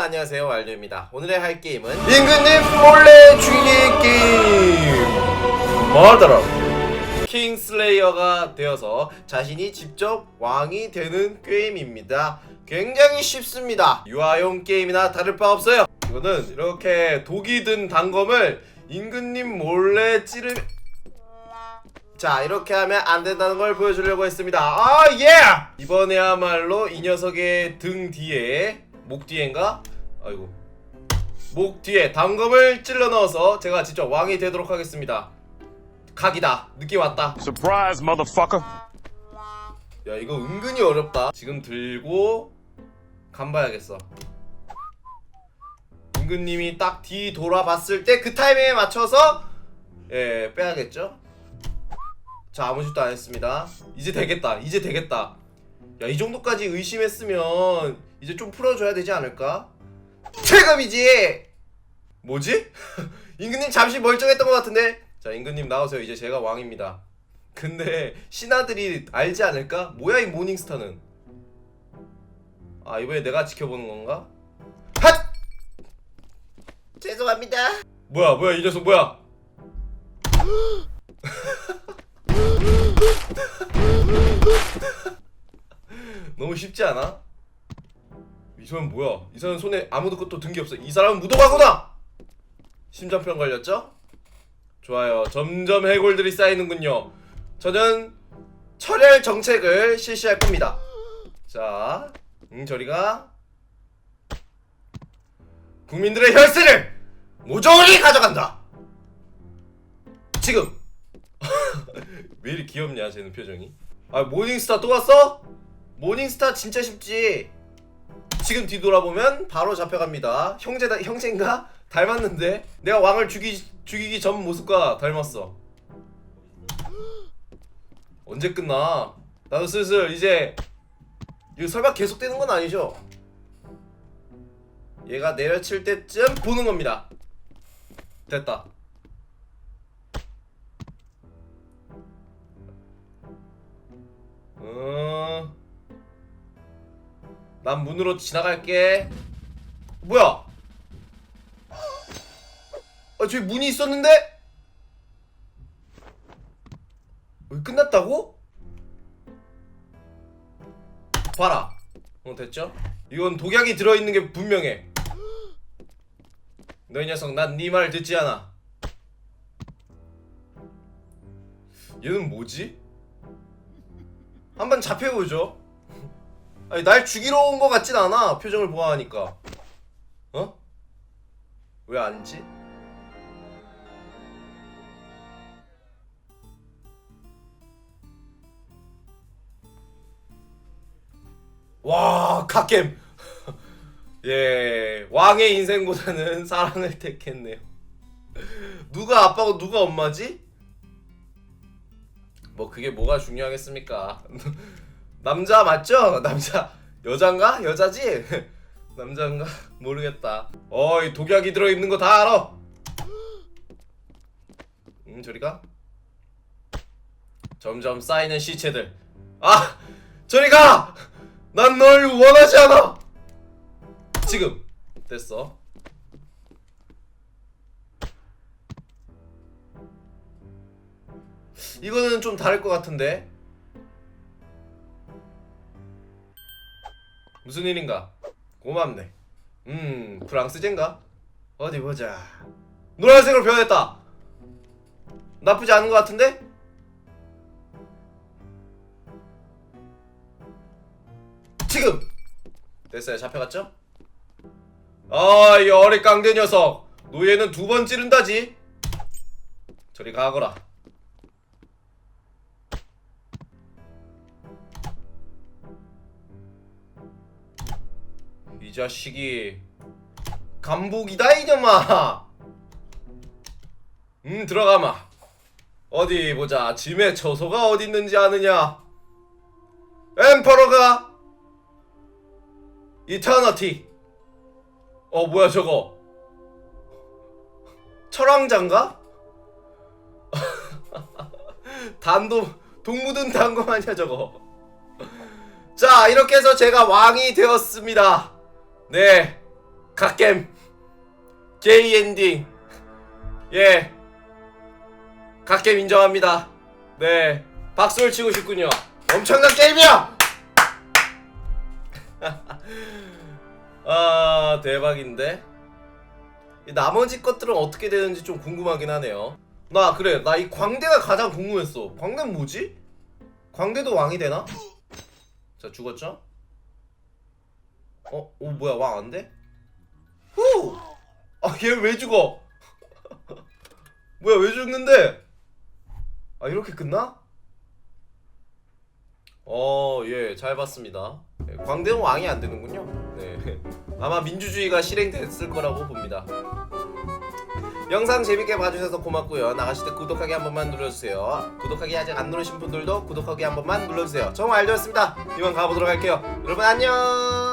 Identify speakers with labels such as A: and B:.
A: 여러분 안녕하세요. 완료입니다. 오늘의 할 게임은 임금님 몰래 죽이기 게임. 뭐더라 킹슬레이어가 되어서 자신이 직접 왕이 되는 게임입니다. 굉장히 쉽습니다. 유아용 게임이나 다를 바 없어요. 이거는 이렇게 독이 든 단검을 임금님 몰래 찌르 자 이렇게 하면 안 된다는 걸 보여주려고 했습니다. 아 예! 이번에야말로 이 녀석의 등 뒤에 목 뒤엔가? 아이고. 목 뒤에 단검을 찔러 넣어서 제가 직접 왕이 되도록 하겠습니다. 각이다. 느낌 왔다.
B: Surprise, motherfucker.
A: 야 이거 은근히 어렵다. 지금 들고 간 봐야겠어. 은근님이 딱 뒤 돌아봤을 때 그 타이밍에 맞춰서 예 빼야겠죠? 자 아무 짓도 안 했습니다. 이제 되겠다. 이제 되겠다. 야 이 정도까지 의심했으면 이제 좀 풀어줘야 되지 않을까 최감이지 뭐지? 임금님 잠시 멀쩡했던 것 같은데 자 임금님 나오세요 이제 제가 왕입니다 근데 신하들이 알지 않을까? 뭐야 이 모닝스타는 아 이번에 내가 지켜보는 건가? 핫! 죄송합니다 뭐야 뭐야 이 녀석 뭐야 너무 쉽지 않아? 이 사람 뭐야? 이 사람 손에 아무도 것도 든 게 없어. 이 사람은 무도가구나. 심장병 걸렸죠? 좋아요. 점점 해골들이 쌓이는군요. 저는 철혈 정책을 실시할 겁니다. 자, 응 저리가 국민들의 혈세를 모조리 가져간다. 지금 왜 이리 귀엽냐 쟤는 표정이 아 모닝스타 또 왔어? 모닝스타 진짜 쉽지 지금 뒤돌아보면 바로 잡혀갑니다 형제다 형제인가? 닮았는데 내가 왕을 죽이, 죽이기 전 모습과 닮았어 언제 끝나? 나도 슬슬 이제 이거 설마 계속되는 건 아니죠? 얘가 내려칠 때쯤 보는 겁니다 됐다 난 문으로 지나갈게. 뭐야? 아, 저기 문이 있었는데? 여기 끝났다고? 봐라. 어, 됐죠? 이건 독약이 들어있는 게 분명해. 너이 녀석, 난 네 말 듣지 않아. 얘는 뭐지? 한번 잡혀보죠. 아니 날 죽이러 온것 같진 않아 표정을 보아하니까 어? 왜 아니지? 와 갓겜 예 왕의 인생보다는 사랑을 택했네요 누가 아빠고 누가 엄마지? 뭐 그게 뭐가 중요하겠습니까 남자 맞죠? 남자 여잔가? 여자지? 남자인가? 모르겠다. 어이 독약이 들어있는 거 다 알아. 음 저리가. 점점 쌓이는 시체들. 아 저리가. 난 널 원하지 않아. 지금 됐어. 이거는 좀 다를 것 같은데. 무슨 일인가? 고맙네. 음, 프랑스제인가? 어디 보자. 노란색으로 변했다. 나쁘지 않은 것 같은데? 지금! 됐어요, 잡혀갔죠? 아, 이 어리 깡대 녀석. 노예는 두 번 찌른다지. 저리 가거라. 이 자식이. 감복이다 이놈아. 음 들어가마. 어디 보자. 짐의 처소가 어디 있는지 아느냐. 엠퍼러가. 이터너티. 어 뭐야 저거. 철왕장가? 단도 동무든 단검 아니야 저거. 자 이렇게 해서 제가 왕이 되었습니다 네 갓겜. 게이 엔딩. 예. 갓겜 인정합니다. 네 박수를 치고 싶군요. 엄청난 게임이야! 아 대박인데? 이 나머지 것들은 어떻게 되는지 좀 궁금하긴 하네요. 나 그래 나 이 광대가 가장 궁금했어. 광대는 뭐지? 광대도 왕이 되나? 자 죽었죠? 어? 오 뭐야 왕 안 돼? 후! 아얘 왜 죽어? 뭐야 왜 죽는데? 아 이렇게 끝나? 어, 예, 잘 봤습니다. 예, 광대는 왕이 안 되는군요. 네. 아마 민주주의가 실행됐을 거라고 봅니다. 영상 재밌게 봐주셔서 고맙고요. 나가실 때 구독하기 한 번만 눌러주세요. 구독하기 아직 안 누르신 분들도 구독하기 한 번만 눌러주세요. 정말 알겠습니다. 이만 가보도록 할게요. 여러분 안녕!